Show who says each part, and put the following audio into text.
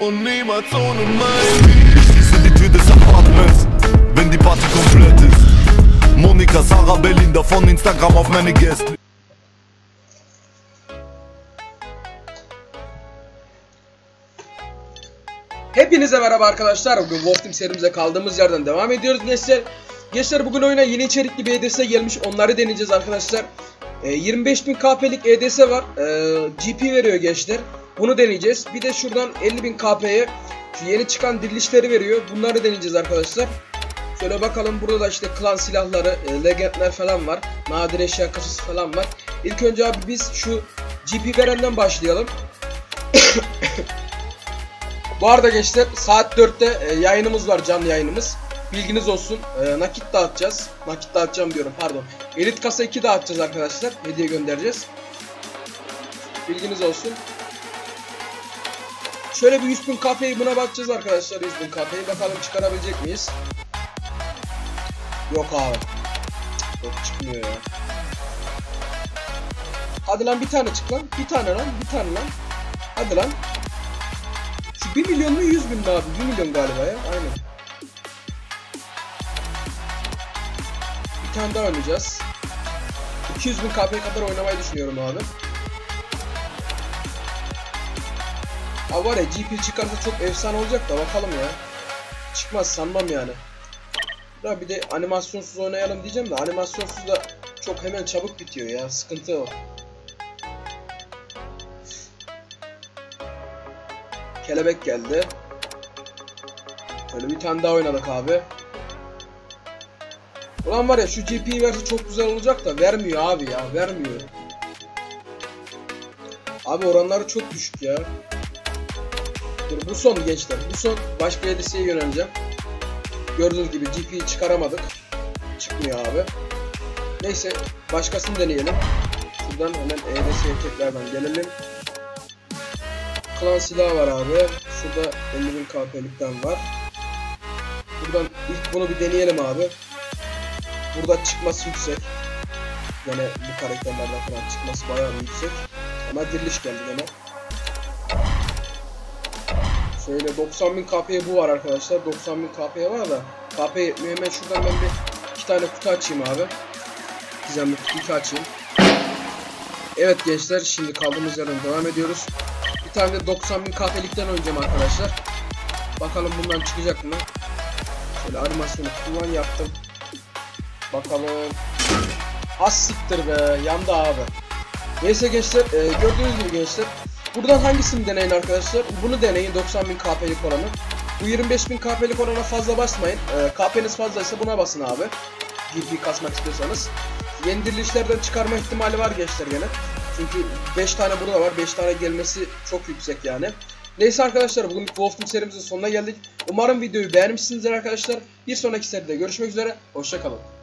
Speaker 1: und niemals ohne mein Ich schließe die Tür des Apartments, wenn die Party komplett ist. Monika, Sarah, Belinda von Instagram auf meine Gäste.
Speaker 2: Hepinize merhaba arkadaşlar. Bugün Wolf serimize kaldığımız yerden devam ediyoruz gençler. Gençler bugün oyuna yeni içerikli bir EDS gelmiş. Onları deneyeceğiz arkadaşlar. E, 25.000 KP'lik EDS var. E, GP veriyor gençler. Bunu deneyeceğiz. Bir de şuradan 50.000 KP'ye şu yeni çıkan dirilişleri veriyor. Bunları deneyeceğiz arkadaşlar. Şöyle bakalım burada da işte klan silahları, e, legendler falan var. Nadir eşya kasası falan var. İlk önce abi biz şu GP verenden başlayalım. Bu arada gençler saat 4'te e, yayınımız var canlı yayınımız. Bilginiz olsun. E, nakit dağıtacağız. Nakit dağıtacağım diyorum pardon. Elit kasa 2 dağıtacağız arkadaşlar. Hediye göndereceğiz. Bilginiz olsun. Şöyle bir 100.000 KP'yi buna bakacağız arkadaşlar 100.000 KP'yi. Bakalım çıkarabilecek miyiz? Yok abi. Yok çıkmıyor ya. Hadi lan bir tane çık lan. Bir tane lan. Bir tane lan. Hadi lan. Şu 1 milyon mu 100 bin mi abi? 1 milyon galiba ya. Aynen. Bir tane daha oynayacağız. 200 bin KP'ye kadar oynamayı düşünüyorum abi. Abi var ya GP çıkarsa çok efsane olacak da bakalım ya. Çıkmaz sanmam yani. Ya bir de animasyonsuz oynayalım diyeceğim de animasyonsuz da çok hemen çabuk bitiyor ya. Sıkıntı o. Kelebek geldi. Şöyle bir tane daha oynadık abi. Ulan var ya şu GP'yi verse çok güzel olacak da vermiyor abi ya vermiyor. Abi oranları çok düşük ya. Dur bu son gençler bu son başka edisiye yöneleceğim. Gördüğünüz gibi GP'yi çıkaramadık. Çıkmıyor abi. Neyse başkasını deneyelim. Şuradan hemen EDS'ye tekrardan gelelim. Klan silahı var abi. Şurada 50.000 KP'likten var. Buradan ilk bunu bir deneyelim abi. Burada çıkması yüksek. Yine bu karakterlerden falan çıkması bayağı yüksek. Ama diriliş geldi gene. Şöyle 90.000 KP'ye bu var arkadaşlar. 90.000 KP'ye var da KP yetmiyor. Hemen şuradan ben bir iki tane kutu açayım abi. Gizemli kutu açayım. Evet gençler şimdi kaldığımız yerden devam ediyoruz. Bir tane de 90.000 KP'likten oynayacağım arkadaşlar. Bakalım bundan çıkacak mı? Şöyle animasyonu kullan yaptım. Bakalım. Az siktir be. Yandı abi. Neyse gençler. E, gördüğünüz gibi gençler. Buradan hangisini deneyin arkadaşlar? Bunu deneyin 90.000 KP'lik olanı. Bu 25.000 KP'lik olana fazla basmayın. E, KP'niz fazlaysa buna basın abi. GP kasmak istiyorsanız. Yeni dirilişlerden çıkarma ihtimali var gençler gene. Çünkü 5 tane burada var. 5 tane gelmesi çok yüksek yani. Neyse arkadaşlar bugün Wolf Team serimizin sonuna geldik. Umarım videoyu beğenmişsinizdir arkadaşlar. Bir sonraki seride görüşmek üzere. Hoşçakalın.